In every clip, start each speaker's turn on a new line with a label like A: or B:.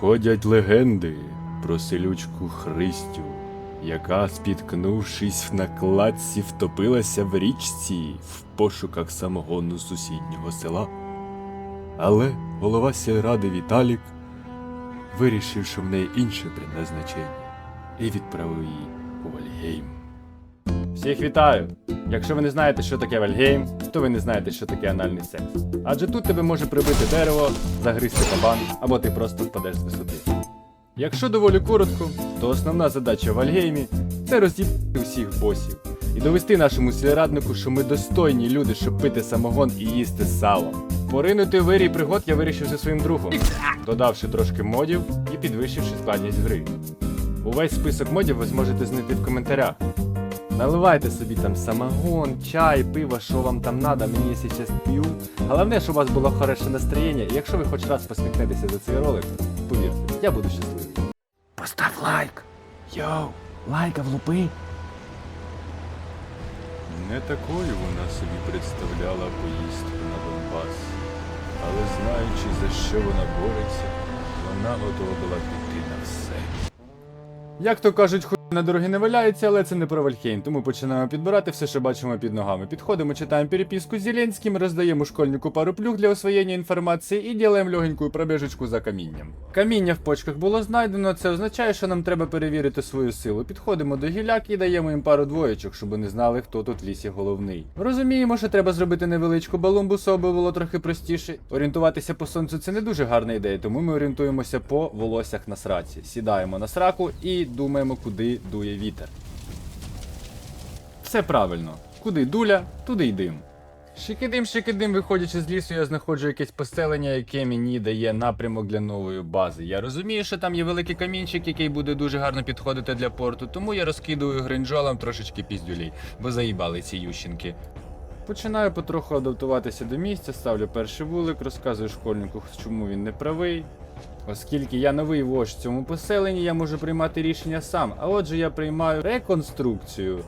A: Ходять легенди про селючку Христю, яка, спіткнувшись на кладці, втопилася в річці в пошуках самогону сусіднього села. Але голова сільради Віталік вирішив, що в неї інше предназначення, і відправив її у Вальгейм. Всіх вітаю! Якщо ви не знаєте, що таке Вальгейм, то ви не знаєте, що таке анальний секс. Адже тут тебе може прибити дерево, загризти кабан, або ти просто впадеш з висоти. Якщо доволі коротко, то основна задача в Вальгеймі це розібрати усіх босів і довести нашому сільраднику, що ми достойні люди, щоб пити самогон і їсти сало. Поринути вирій пригод я вирішив зі своїм другом, додавши трошки модів і підвищивши складність гри. Увесь список модів ви зможете знайти в коментарях. Наливайте собі там самогон, чай, пиво, що вам там надо, мені зараз п'ю. Головне, щоб у вас було хороше настроєння, і якщо ви хоч раз посміхнетеся за цей ролик, повірте, я буду щасливий.
B: Постав лайк. Йоу, лайка влупи.
A: Не такою вона собі представляла поїздку на Донбас. Але знаючи, за що вона бореться, вона готова була піти на все. Як то кажуть, на дороги не валяється, але це не про Вальхейм, тому починаємо підбирати все, що бачимо під ногами. Підходимо, читаємо переписку з Зеленським, роздаємо школьнику пару плюх для освоєння інформації і ділаємо легеньку пробіжечку за камінням. Каміння в почках було знайдено, це означає, що нам треба перевірити свою силу. Підходимо до гіляк і даємо їм пару двоєчок, щоб вони знали, хто тут в лісі головний. Розуміємо, що треба зробити невеличку балумбусу, аби було трохи простіше. Орієнтуватися по сонцю це не дуже гарна ідея, тому ми орієнтуємося по волоссях на сраці. Сідаємо на сраку і думаємо, куди дує вітер. Все правильно. Куди дуля, туди й дим. Шикидим, шикидим, виходячи з лісу, я знаходжу якесь поселення, яке мені дає напрямок для нової бази. Я розумію, що там є великий камінчик, який буде дуже гарно підходити для порту, тому я розкидую гринджолом трошечки піздюлей, бо заїбали ці ющенки. Починаю потроху адаптуватися до місця, ставлю перший вулик, розказую школьнику, чому він не правий. Оскільки я новий вождь в цьому поселенні, я можу приймати рішення сам, а отже я приймаю реконструкцію.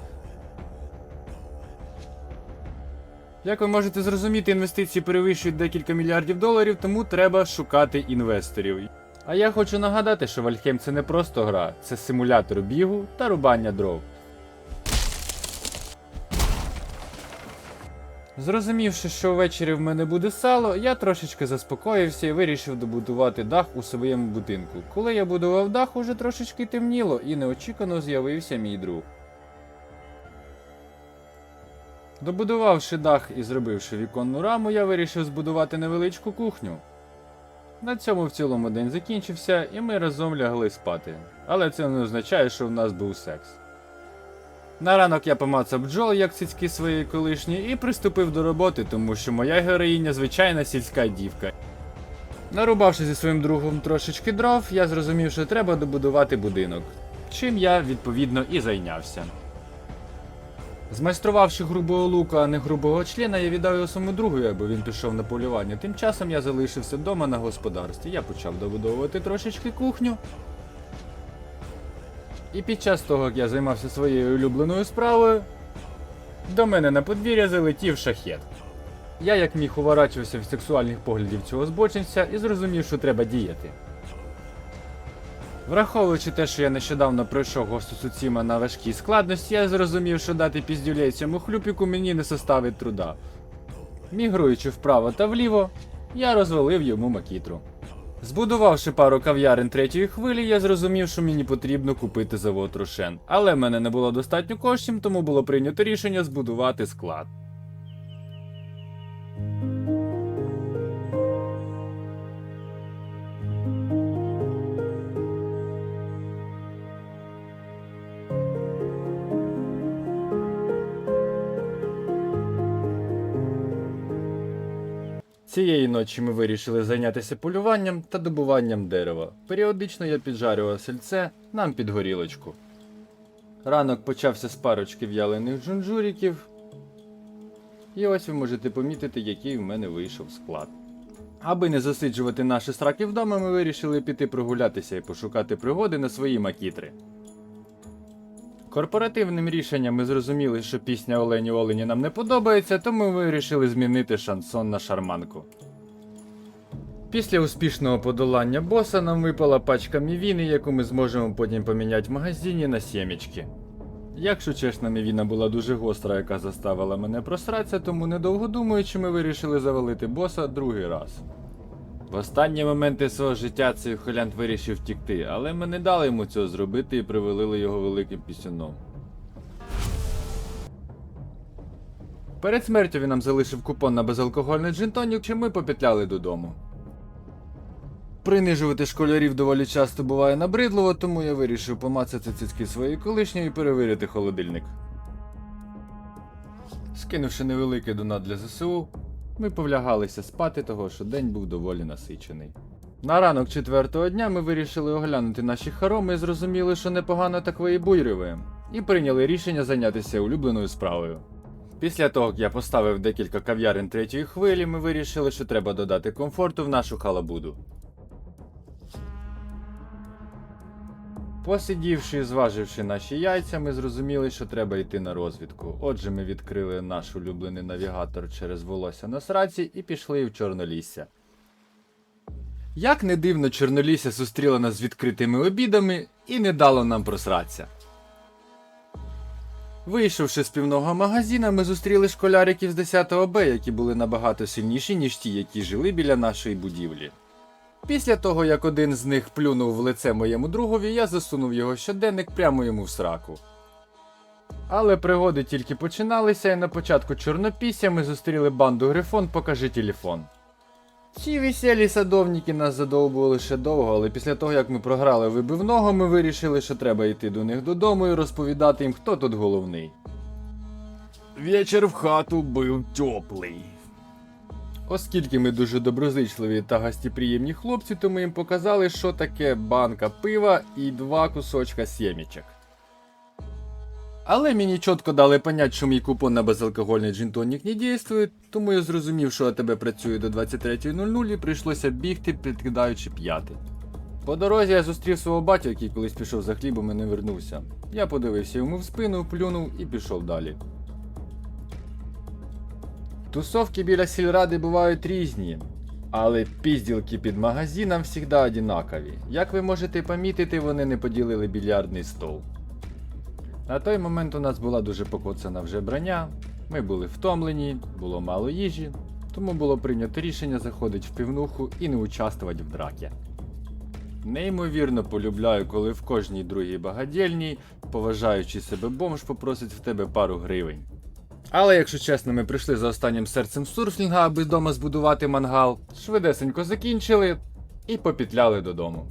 A: Як ви можете зрозуміти, інвестиції перевищують декілька мільярдів доларів, тому треба шукати інвесторів. А я хочу нагадати, що Вальхем це не просто гра, це симулятор бігу та рубання дров. Зрозумівши, що ввечері в мене буде сало, я трошечки заспокоївся і вирішив добудувати дах у своєму будинку. Коли я будував дах, уже трошечки темніло, і неочікувано з'явився мій друг. Добудувавши дах і зробивши віконну раму, я вирішив збудувати невеличку кухню. На цьому в цілому день закінчився, і ми разом лягли спати. Але це не означає, що в нас був секс. На ранок я помацав бджол, як цицьки своєї колишні, і приступив до роботи, тому що моя героїня звичайна сільська дівка. Нарубавши зі своїм другом трошечки дров, я зрозумів, що треба добудувати будинок. Чим я відповідно і зайнявся. Змайструвавши грубого лука, а не грубого члена, я віддав його своєму другу, аби він пішов на полювання. Тим часом я залишився вдома на господарстві. Я почав добудовувати трошечки кухню. І під час того, як я займався своєю улюбленою справою, до мене на подвір'я залетів шахет. Я як міг уворачувався від сексуальних поглядів цього збочинця і зрозумів, що треба діяти. Враховуючи те, що я нещодавно пройшов госту Суціма на важкій складності, я зрозумів, що дати піздюлей цьому хлюпіку мені не составить труда. Мігруючи вправо та вліво, я розвалив йому макітру. Збудувавши пару кав'ярин третьої хвилі, я зрозумів, що мені потрібно купити завод Рошен. Але в мене не було достатньо коштів, тому було прийнято рішення збудувати склад. Цієї ночі ми вирішили зайнятися полюванням та добуванням дерева. Періодично я піджарював сельце нам під горілочку. Ранок почався з парочки в'ялених джунджуріків. І ось ви можете помітити, який в мене вийшов склад. Аби не засиджувати наші сраки вдома, ми вирішили піти прогулятися і пошукати пригоди на свої макітри. Корпоративним рішенням ми зрозуміли, що пісня Олені Олені нам не подобається, тому ми вирішили змінити шансон на шарманку. Після успішного подолання боса нам випала пачка мівіни, яку ми зможемо потім поміняти в магазині на сімечки. Якщо чесно, мівіна була дуже гостра, яка заставила мене просратися, тому недовго думаючи, ми вирішили завалити боса другий раз. В останні моменти свого життя цей ухилянт вирішив втікти, але ми не дали йому цього зробити і привалили його великим пісюном. Перед смертю він нам залишив купон на безалкогольний джинтонік, чи ми попетляли додому. Принижувати школярів доволі часто буває набридливо, тому я вирішив помацати цицьки своєї колишньої і перевірити холодильник. Скинувши невеликий донат для ЗСУ, ми повлягалися спати того, що день був доволі насичений. На ранок четвертого дня ми вирішили оглянути наші хороми і зрозуміли, що непогано так виїбуйриваємо, і прийняли рішення зайнятися улюбленою справою. Після того, як я поставив декілька кав'ярин третьої хвилі, ми вирішили, що треба додати комфорту в нашу халабуду. Посидівши і зваживши наші яйця, ми зрозуміли, що треба йти на розвідку. Отже, ми відкрили наш улюблений навігатор через волосся на сраці і пішли в Чорнолісся. Як не дивно, Чорнолісся зустріла нас з відкритими обідами і не дало нам просратися. Вийшовши з півного магазина, ми зустріли школяриків з 10 Б, які були набагато сильніші, ніж ті, які жили біля нашої будівлі. Після того, як один з них плюнув в лице моєму другові, я засунув його щоденник прямо йому в сраку. Але пригоди тільки починалися, і на початку Чорнопісся ми зустріли банду Грифон Покажи телефон. Ці веселі садовники нас задовбували ще довго, але після того, як ми програли вибивного, ми вирішили, що треба йти до них додому і розповідати їм, хто тут головний.
B: Вечір в хату був теплий.
A: Оскільки ми дуже доброзичливі та гостєприємні хлопці, то ми їм показали, що таке банка пива і два кусочка сімічок. Але мені чітко дали понять, що мій купон на безалкогольний джинтонік не дійствує, тому я зрозумів, що АТБ працює до 23.00 і прийшлося бігти, підкидаючи п'яти. По дорозі я зустрів свого батю, який колись пішов за хлібом і не вернувся. Я подивився йому в спину, плюнув і пішов далі. Тусовки біля сільради бувають різні, але пізділки під магазином завжди одинакові. Як ви можете помітити, вони не поділили більярдний стол. На той момент у нас була дуже покоцана вже броня, ми були втомлені, було мало їжі, тому було прийнято рішення заходити в півнуху і не участвувати в дракі. Неймовірно полюбляю, коли в кожній другій багадільній, поважаючи себе бомж, попросить в тебе пару гривень. Але якщо чесно, ми прийшли за останнім серцем сурфлінга, аби вдома збудувати мангал, швидесенько закінчили і попітляли додому.